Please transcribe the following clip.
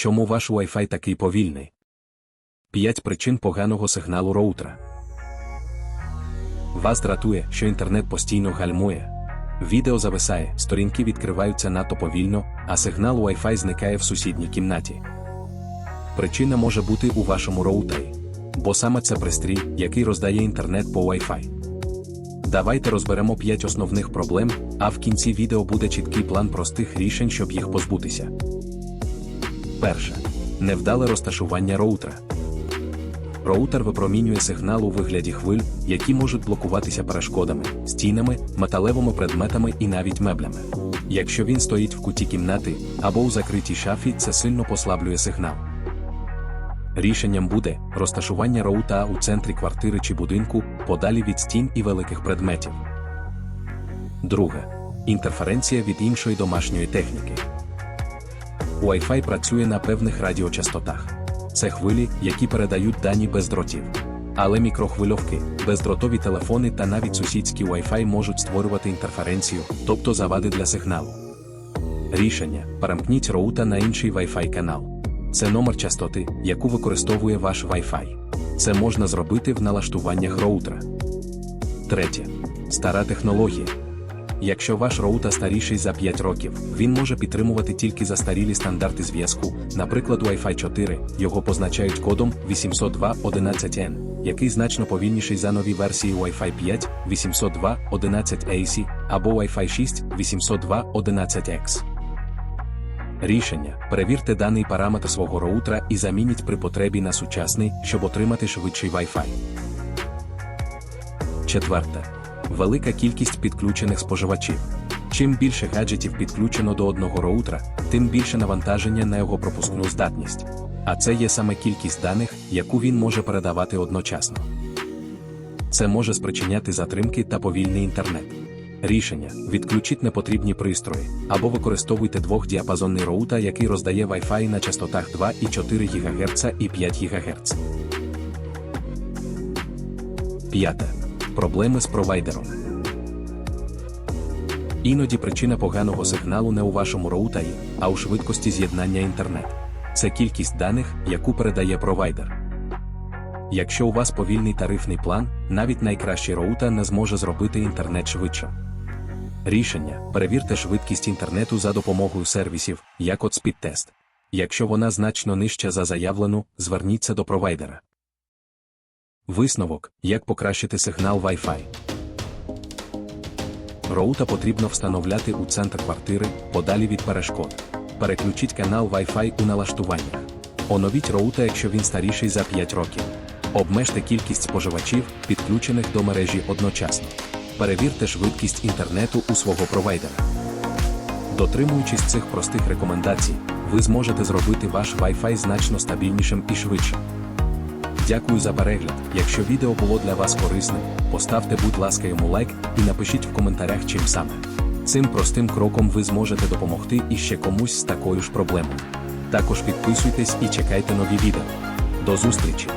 Чому ваш Wi-Fi такий повільний? 5 причин поганого сигналу роутера. Вас дратує, що інтернет постійно гальмує. Відео зависає, сторінки відкриваються надто повільно, а сигнал Wi-Fi зникає в сусідній кімнаті. Причина може бути у вашому роутері, бо саме це пристрій, який роздає інтернет по Wi-Fi. Давайте розберемо 5 основних проблем, а в кінці відео буде чіткий план простих рішень, щоб їх позбутися. Перше. Невдале розташування роутера. Роутер випромінює сигнал у вигляді хвиль, які можуть блокуватися перешкодами, стінами, металевими предметами і навіть меблями. Якщо він стоїть в куті кімнати або у закритій шафі, це сильно послаблює сигнал. Рішенням буде розташування роута у центрі квартири чи будинку, подалі від стін і великих предметів. Друге. Інтерференція від іншої домашньої техніки. Wi-Fi працює на певних радіочастотах. Це хвилі, які передають дані без дротів. Але мікрохвильовки, бездротові телефони та навіть сусідські Wi-Fi можуть створювати інтерференцію, тобто завади для сигналу. Рішення: перемкніть роута на інший Wi-Fi канал. Це номер частоти, яку використовує ваш Wi-Fi. Це можна зробити в налаштуваннях роутера. Третє. Стара технологія. Якщо ваш роутер старіший за 5 років, він може підтримувати тільки застарілі стандарти зв'язку, наприклад, Wi-Fi 4, його позначають кодом 802.11n, який значно повільніший за нові версії Wi-Fi 5, 802.11ac або Wi-Fi 6, 802.11x. Рішення: перевірте даний параметр свого роутера і замініть при потребі на сучасний, щоб отримати швидший Wi-Fi. Четверте. Велика кількість підключених споживачів. Чим більше гаджетів підключено до одного роутера, тим більше навантаження на його пропускну здатність. А це є саме кількість даних, яку він може передавати одночасно. Це може спричиняти затримки та повільний інтернет. Рішення: відключіть непотрібні пристрої або використовуйте двохдіапазонний роутер, який роздає Wi-Fi на частотах 2,4 ГГц і 5 ГГц. П'яте. Проблеми з провайдером. Іноді причина поганого сигналу не у вашому роутері, а у швидкості з'єднання інтернет. Це кількість даних, яку передає провайдер. Якщо у вас повільний тарифний план, навіть найкращий роутер не зможе зробити інтернет швидше. Рішення: перевірте швидкість інтернету за допомогою сервісів, як от SpeedTest. Якщо вона значно нижча за заявлену, зверніться до провайдера. Висновок: як покращити сигнал Wi-Fi. Роута потрібно встановляти у центр квартири, подалі від перешкод. Переключіть канал Wi-Fi у налаштуваннях. Оновіть роута, якщо він старіший за 5 років. Обмежте кількість споживачів, підключених до мережі одночасно. Перевірте швидкість інтернету у свого провайдера. Дотримуючись цих простих рекомендацій, ви зможете зробити ваш Wi-Fi значно стабільнішим і швидшим. Дякую за перегляд. Якщо відео було для вас корисним, поставте, будь ласка, йому лайк і напишіть в коментарях, чим саме. Цим простим кроком ви зможете допомогти іще комусь з такою ж проблемою. Також підписуйтесь і чекайте нові відео. До зустрічі!